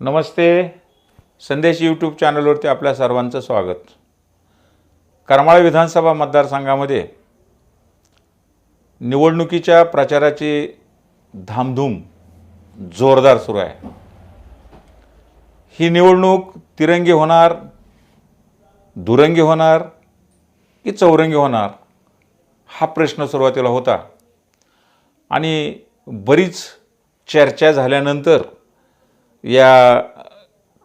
नमस्ते. संदेश यूट्यूब चॅनलवरती आपल्या सर्वांचं स्वागत. करमाळा विधानसभा मतदारसंघामध्ये निवडणुकीच्या प्रचाराची धामधूम जोरदार सुरू आहे. ही निवडणूक तिरंगी होणार दुरंगी होणार की चौरंगी होणार हा प्रश्न सुरुवातीला होता. आणि बरीच चर्चा झाल्यानंतर या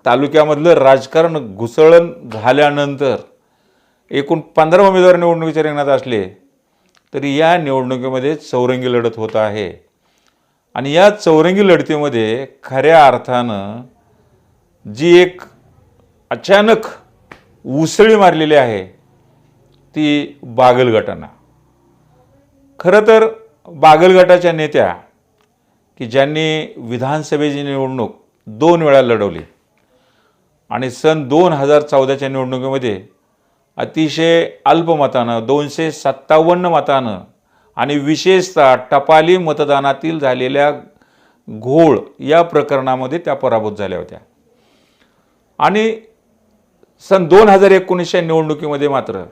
तालुक्यामधलं राजकारण घुसळण झाल्यानंतर एकूण पंधरा उमेदवार निवडणुकीच्या रिंगणात असले तरी या निवडणुकीमध्ये चौरंगी लढत होत आहे. आणि या चौरंगी लढतीमध्ये खऱ्या अर्थानं जी एक अचानक उसळी मारलेली आहे ती बागल गटांना. खरं तर बागल गटाच्या नेत्या की ज्यांनी विधानसभेची निवडणूक दोन वेळा लढवली. आणि सन दोन हजार चौदाच्या निवडणुकीमध्ये अतिशय अल्पमतानं दोनशे सत्तावन्न मतानं आणि विशेषतः टपाली मतदानातील झालेल्या घोळ या प्रकरणामध्ये त्या पराभूत झाल्या होत्या. आणि सन दोन हजार एकोणीसच्या निवडणुकीमध्ये मात्र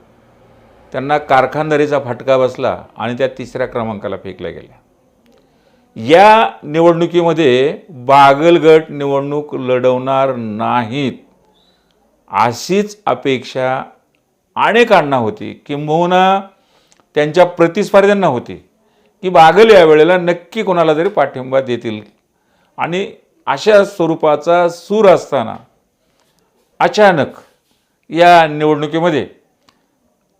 त्यांना कारखानदारीचा फटका बसला आणि त्या तिसऱ्या क्रमांकाला फेकल्या गेल्या. या निवडणुकीमध्ये बागलगट निवडणूक लढवणार नाहीत अशीच अपेक्षा अनेकांना होती. किंबहुना त्यांच्या प्रतिस्पर्ध्यांना होती. की बागल या वेळेला नक्की कोणाला तरी पाठिंबा देतील. आणि अशा स्वरूपाचा सूर असताना अचानक या निवडणुकीमध्ये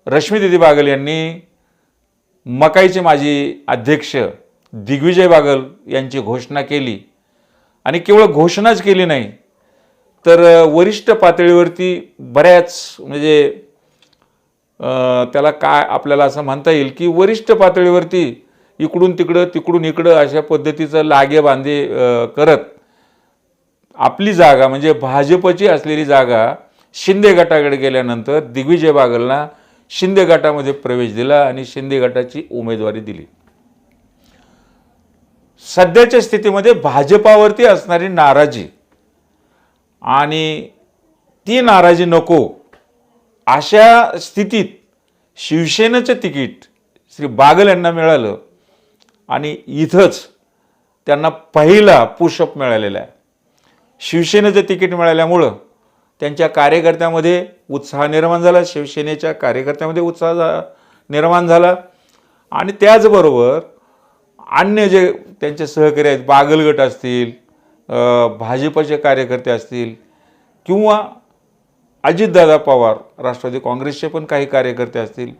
रश्मीदिदी बागल यांनी मकाईचे माजी अध्यक्ष दिग्विजय बागल यांची घोषणा केली. आणि केवळ घोषणाच केली नाही तर वरिष्ठ पातळीवरती बऱ्याच म्हणजे त्याला काय आपल्याला असं म्हणता येईल की वरिष्ठ पातळीवरती इकडून तिकडं तिकडून इकडं अशा पद्धतीचं लागे बांधे करत आपली जागा म्हणजे भाजपची असलेली जागा शिंदे गटाकडे गेल्यानंतर दिग्विजय बागलना शिंदे गटामध्ये प्रवेश दिला आणि शिंदे गटाची उमेदवारी दिली. सध्याच्या स्थितीमध्ये भाजपावरती असणारी नाराजी. आणि ती नाराजी नको. अशा स्थितीत शिवसेनेचं तिकीट श्री बागल यांना मिळालं आणि इथंच त्यांना पहिला पुशअप मिळालेला आहे. शिवसेनेचं तिकीट मिळाल्यामुळं त्यांच्या कार्यकर्त्यामध्ये उत्साह निर्माण झाला शिवसेनेच्या कार्यकर्त्यामध्ये उत्साह निर्माण झाला. आणि त्याचबरोबर अन्य जे त्यांचे सहकारी आहेत बागलगट असतील भाजपचे कार्यकर्ते असतील किंवा अजितदादा पवार राष्ट्रवादी काँग्रेसचे पण काही कार्यकर्ते असतील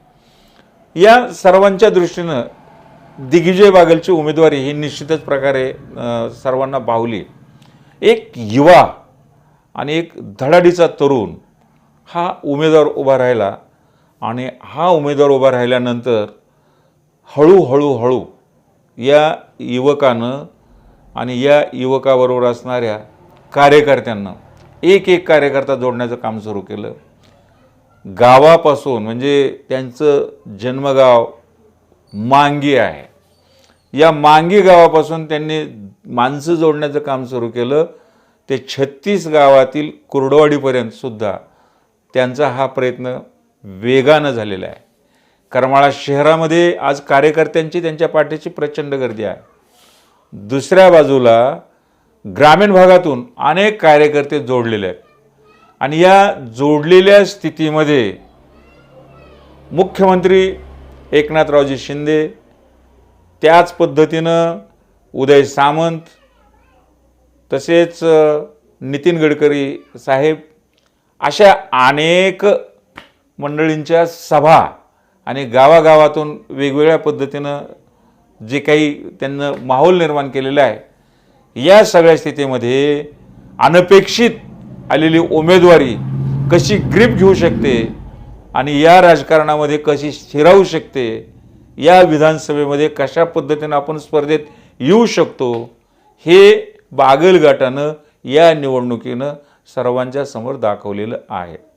या सर्वांच्या दृष्टीनं दिग्विजय बागलची उमेदवारी ही निश्चितच प्रकारे सर्वांना भावली एक युवा आणि एक धडाडीचा तरुण हा उमेदवार उभा राहिला आणि हा उमेदवार उभा राहिल्यानंतर हळूहळू हळू या युवकानं आणि या युवकाबरोबर असणाऱ्या कार्यकर्त्यांना एक एक कार्यकर्ता जोडण्याचं काम सुरू केलं. गावापासून म्हणजे त्यांचं जन्मगाव मांगी आहे. या मांगी गावापासून त्यांनी माणसं जोडण्याचं काम सुरू केलं. ते छत्तीस गावातील कुर्डवाडीपर्यंतसुद्धा त्यांचा हा प्रयत्न वेगानं झालेला आहे. करमाळा शहरामध्ये आज कार्यकर्त्यांची त्यांच्या पाठीची प्रचंड गर्दी आहे. दुसऱ्या बाजूला ग्रामीण भागातून अनेक कार्यकर्ते जोडलेले आहेत. आणि या जोडलेल्या स्थितीमध्ये मुख्यमंत्री एकनाथरावजी शिंदे त्याच पद्धतीनं उदय सामंत तसेच नितीन गडकरी साहेब अशा अनेक मंडळींच्या सभा आणि गावागावातून वेगवेगळ्या पद्धतीनं जे काही त्यांनं माहोल निर्माण केलेलं आहे या सगळ्या स्थितीमध्ये अनपेक्षित आलेली उमेदवारी कशी ग्रीप घेऊ शकते आणि या राजकारणामध्ये कशी स्थिरावू शकते या विधानसभेमध्ये कशा पद्धतीनं आपण स्पर्धेत येऊ शकतो हे बागलगाटानं या निवडणुकीनं सर्वांच्या समोर दाखवलेलं आहे.